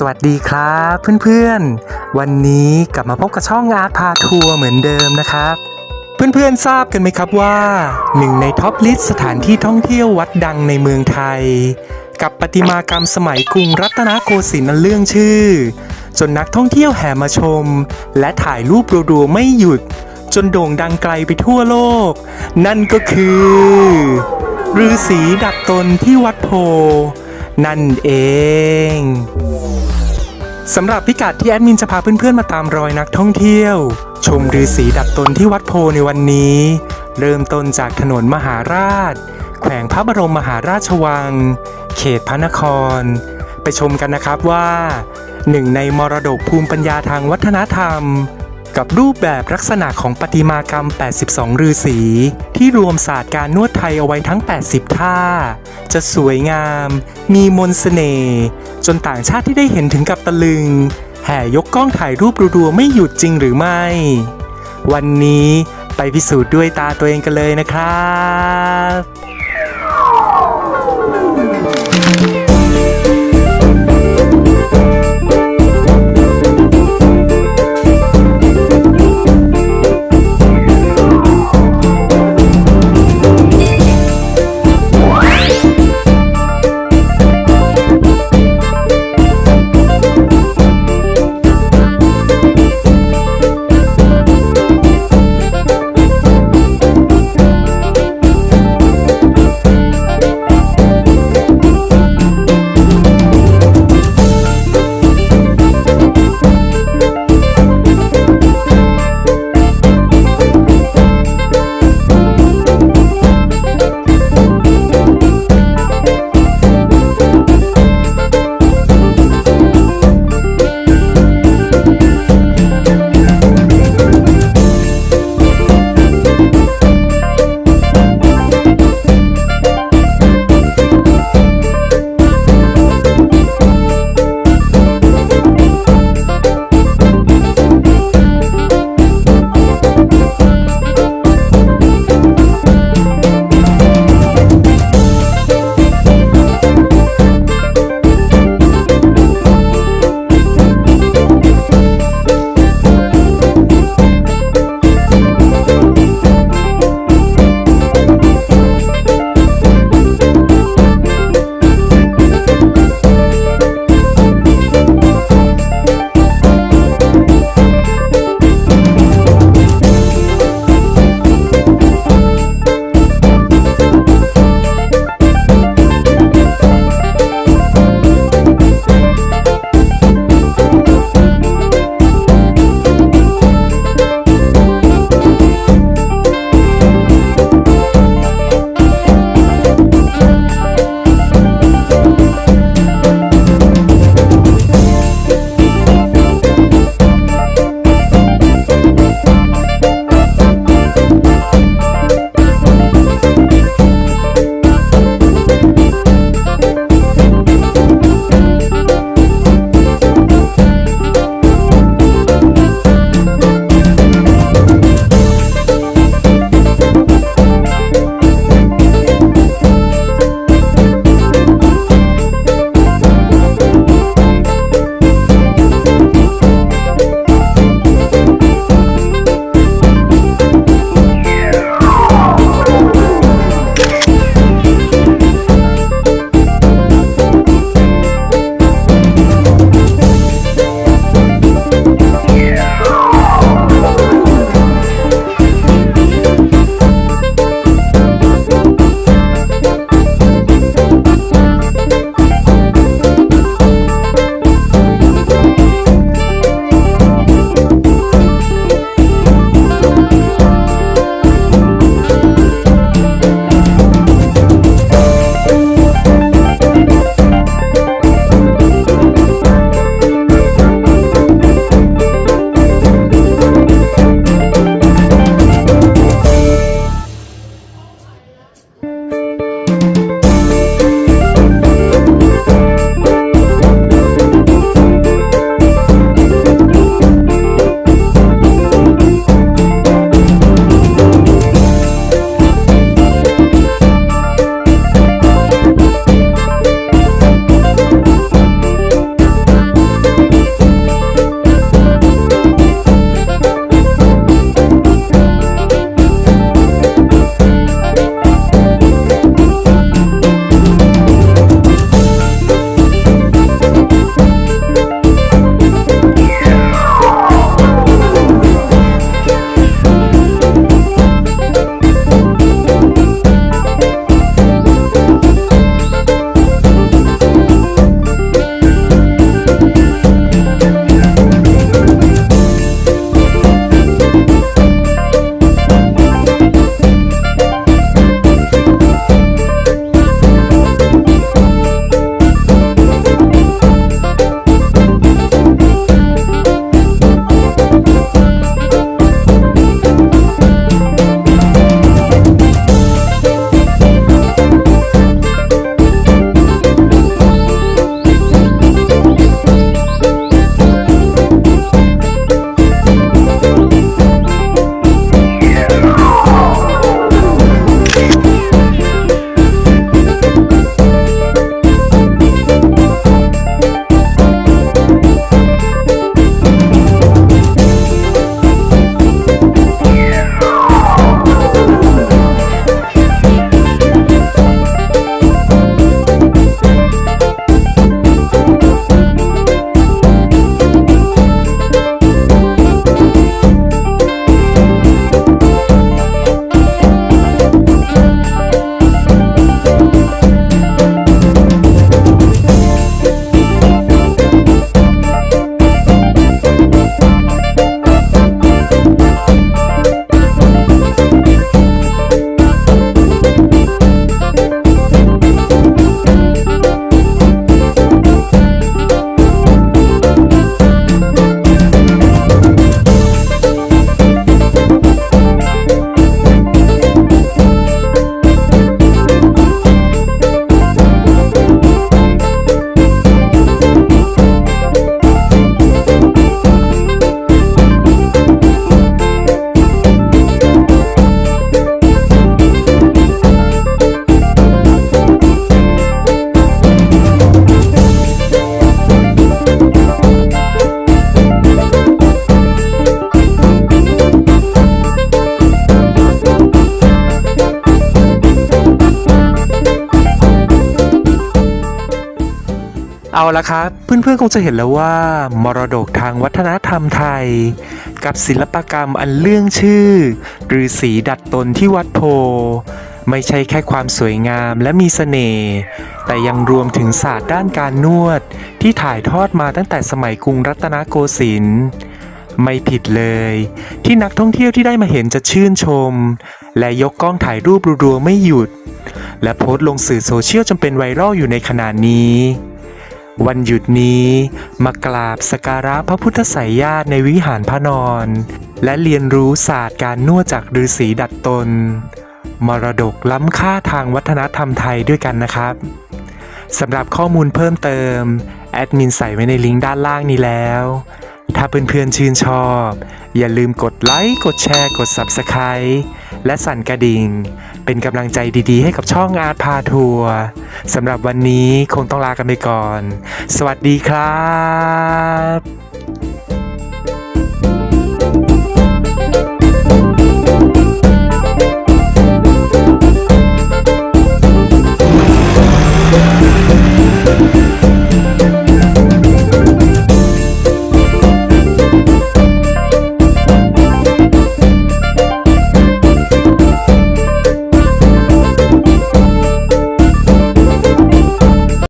สวัสดีครับเพื่อนๆ วันนี้กลับมาพบกับช่องอาร์ตพาทัวร์เหมือนเดิมนะครับ เพื่อนๆทราบกันไหมครับว่าหนึ่งในท็อปลิสต์สถานที่ท่องเที่ยววัดดังในเมืองไทย กับประติมากรรมสมัยกรุงรัตนโกสินทร์อันเรื่องชื่อ จนนักท่องเที่ยวแห่มาชม และถ่ายรูปรัวๆไม่หยุด จนโด่งดังไกลไปทั่วโลก นั่นก็คือฤาษีดับตนที่วัดโพนั่นเอง สำหรับพิกัดที่แอดมินจะพาเพื่อนๆมาตามรอยนักท่องเที่ยว ชมฤาษีดัดตนที่วัดโพในวันนี้ เริ่มต้นจากถนนมหาราช แขวงพระบรมมหาราชวัง เขตพระนคร ไปชมกันนะครับว่าหนึ่งในมรดกภูมิปัญญาทางวัฒนธรรม กับรูปแบบลักษณะของประติมากรรม 82ฤาษีที่รวมศาสตร์การนวดไทยเอาไว้ทั้ง 80 ท่า จะสวยงาม มีมนสเสน่ห์จนต่างชาติที่ได้เห็นถึงกับตะลึง แห่ยกกล้องถ่ายรูปรัวๆไม่หยุดจริงหรือไม่ วันนี้ไปพิสูจน์ด้วยตาตัวเองกันเลยนะครับ เอาละครับ เพื่อนๆคงจะเห็นแล้วว่า มรดกทางวัฒนธรรมไทย กับศิลปกรรมอันเรื่องชื่อหรือสีดัดตนที่วัดโพ ไม่ใช่แค่ความสวยงามและมีเสน่ห์แต่ยังรวมถึงศาสตร์ด้านการนวด ที่ถ่ายทอดมาตั้งแต่สมัยกรุงรัตนโกสินทร์ไม่ผิดเลย ที่นักท่องเที่ยวที่ได้มาเห็นจะชื่นชม และยกกล้องถ่ายรูปรัวๆไม่หยุด และโพสต์ลงสื่อโซเชียลจนเป็นไวรัลอยู่ในขณะนี้ วันหยุดนี้มากราบสการะพระพุทธไสยญาติในวิหารพระนอน และเรียนรู้ศาสตร์การนวดจากฤาษีดัดตน มรดกล้ำค่าทางวัฒนธรรมไทยด้วยกันนะครับสำหรับข้อมูลเพิ่มเติม แอดมินใส่ไว้ในลิงก์ด้านล่างนี้แล้ว ถ้าเพื่อนๆชื่นชอบ อย่าลืมกดไลค์ กดแชร์ กด Subscribe และสั่นกระดิ่ง เป็นกำลังใจดีๆ ให้กับช่องอาร์ตพาทัวร์สำหรับวันนี้คงต้องลากันไปก่อน สวัสดีครับ